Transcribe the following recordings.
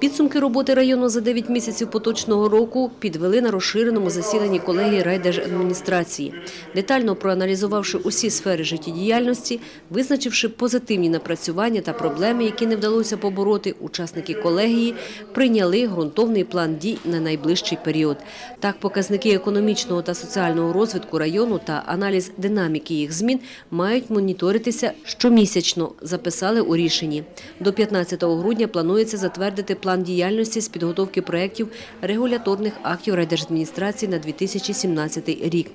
Підсумки роботи району за 9 місяців поточного року підвели на розширеному засіданні колегії райдержадміністрації. Детально проаналізувавши усі сфери життєдіяльності, визначивши позитивні напрацювання та проблеми, які не вдалося побороти, учасники колегії прийняли ґрунтовний план дій на найближчий період. Так, показники економічного та соціального розвитку району та аналіз динаміки їх змін мають моніторитися щомісячно, записали у рішенні. До 15 грудня планується затвердити план діяльності з підготовки проєктів регуляторних актів райдержадміністрації на 2017 рік.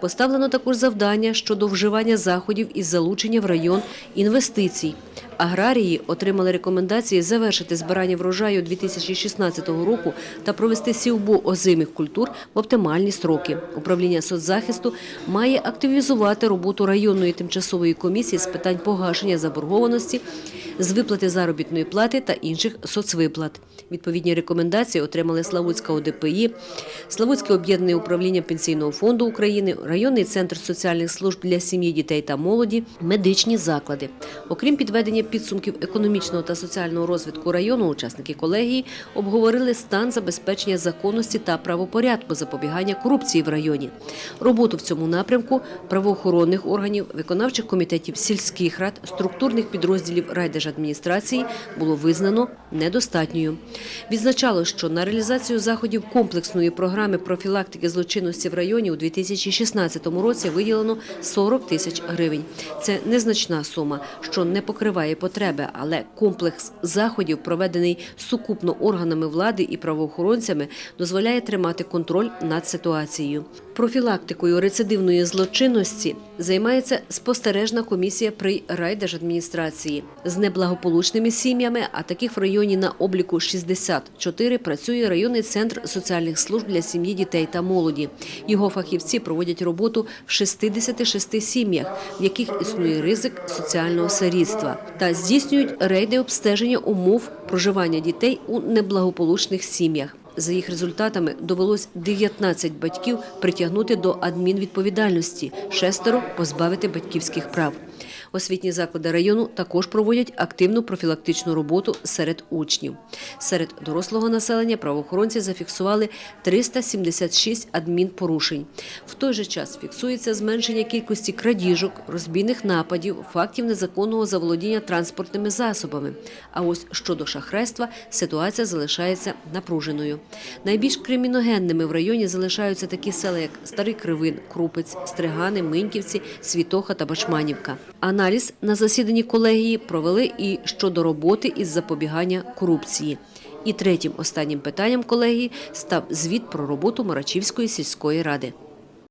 Поставлено також завдання щодо вживання заходів із залучення в район інвестицій. Аграрії отримали рекомендації завершити збирання врожаю 2016 року та провести сівбу озимих культур в оптимальні строки. Управління соцзахисту має активізувати роботу районної тимчасової комісії з питань погашення заборгованості з виплати заробітної плати та інших соцвиплат. Відповідні рекомендації отримали Славутська ОДПІ, Славутське об'єднане управління Пенсійного фонду України, районний центр соціальних служб для сім'ї, дітей та молоді, медичні заклади. Окрім підведення підсумків економічного та соціального розвитку району, учасники колегії обговорили стан забезпечення законності та правопорядку запобігання корупції в районі, роботу в цьому напрямку правоохоронних органів, виконавчих комітетів сільських рад, структурних підрозділів райдержадміністрації було визнано недостатньою. Відзначало, що на реалізацію заходів комплексної програми профілактики злочинності в районі у 2016 році виділено 40 тисяч гривень. Це незначна сума, що не покриває потреби, але комплекс заходів, проведений сукупно органами влади і правоохоронцями, дозволяє тримати контроль над ситуацією. Профілактикою рецидивної злочинності займається спостережна комісія при райдержадміністрації з неблагополучними сім'ями, а таких в районі на обліку 64 працює районний центр соціальних служб для сім'ї, дітей та молоді. Його фахівці проводять роботу в 66 сім'ях, в яких існує ризик соціального сирітства, та здійснюють рейди обстеження умов проживання дітей у неблагополучних сім'ях. За їх результатами довелось 19 батьків притягнути до адмінвідповідальності, шестеро позбавити батьківських прав. Освітні заклади району також проводять активну профілактичну роботу серед учнів. Серед дорослого населення правоохоронці зафіксували 376 адмінпорушень. В той же час фіксується зменшення кількості крадіжок, розбійних нападів, фактів незаконного заволодіння транспортними засобами. А ось щодо шахрайства ситуація залишається напруженою. Найбільш криміногенними в районі залишаються такі села, як Старий Кривин, Крупець, Стригани, Миньківці, Світоха та Бачманівка. Аналіз на засіданні колегії провели і щодо роботи із запобігання корупції. І третім останнім питанням колегії став звіт про роботу Марачівської сільської ради.